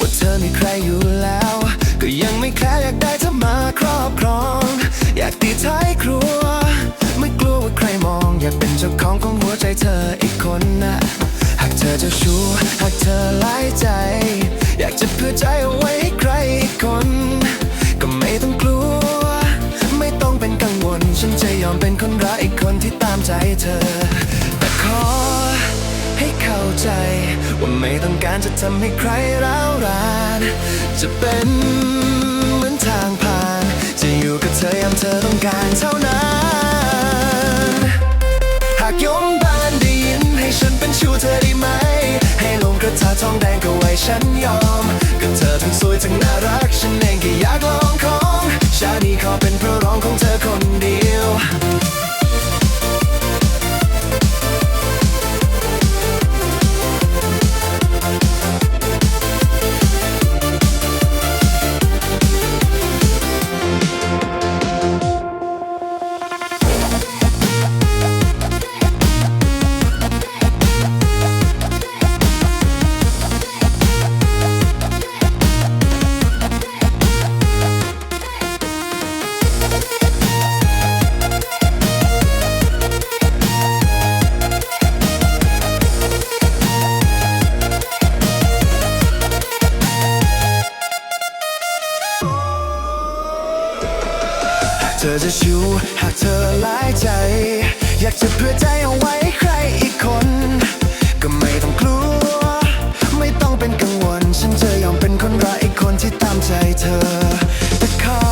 ว่าเธอมีใครอยู่แล้ว ก็ยังไม่แคร์อยากได้เธอมาครอบครอง อยากตีท้ายครัว ไม่กลัวว่าใครมอง อยากเป็นเจ้าของของหัวใจเธออีกคนนะหากเธอจะชู้หากเธอหลายใจ อยากจะเพื่อใจเอาไว้ให้ใครอีกคน ก็ไม่ต้องกลัว ไม่ต้องเป็นกังวล ฉันจะยอมเป็นคนรักอีกคนที่ตามใจเธอ ให้เข้าใจ ว่าไม่ต้องการจะทำให้ใครร้าวราน จะเป็นเหมือนทางผ่าน จะอยู่กับเธอยามเธอต้องการเท่านั้น หากยมบานได้ยินให้ฉันเป็นชูเธอได้ไหม ให้ลงกระทะทองแดงก็ไว้ฉันยอมก็เธอทั้งสวยทั้งน่ารัก ฉันเองก็อยากลองของ ชาตินี้ขอเป็นเพระรองของเธอคนเดียว เธอจะชูหากเธอหลายใจ อยากจะเพื่อใจเอาไว้ให้ใครอีกคน ก็ไม่ต้องกลัว ไม่ต้องเป็นกังวล ฉันจะยอมเป็นคนรักอีกคนที่ตามใจเธอ แต่ขอ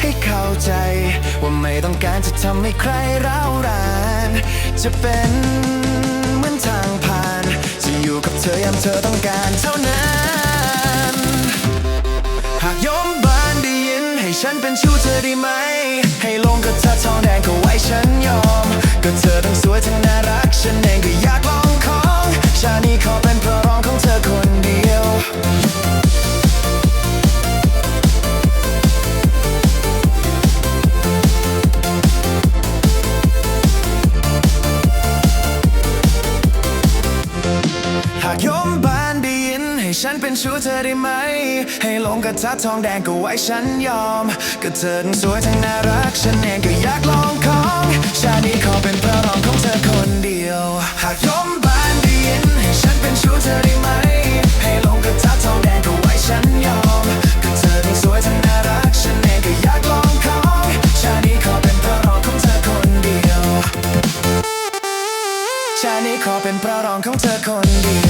ให้เข้าใจ ว่าไม่ต้องการจะทำให้ใครร้าวราน จะเป็นเหมือนทางผ่าน จะอยู่กับเธอยามเธอต้องการเท่านั้น เป็นชู้เธอได้ไหม ให้ลงกับเธอ ฉันเป็นชู้เธอได้ไหม ให้ลงกระทะทองแดงก็ไว้ฉันยอม ก็เธอทั้งสวยทั้งน่ารัก ฉันเองก็อยากลองของ ชาตินี้ขอเป็นพระรองของเธอคนเดียว หากยมบานได้ยินให้ฉันเป็นชู้เธอได้ไหม ให้ลงกระทะทองแดงก็ไว้ฉันยอม ก็เธอทั้งสวยทั้งน่ารัก ฉันเองก็อยากลองของ ชาตินี้ขอเป็นพระรองของเธอคนเดียว ชาตินี้ขอเป็นพระรองของเธอคนเดียว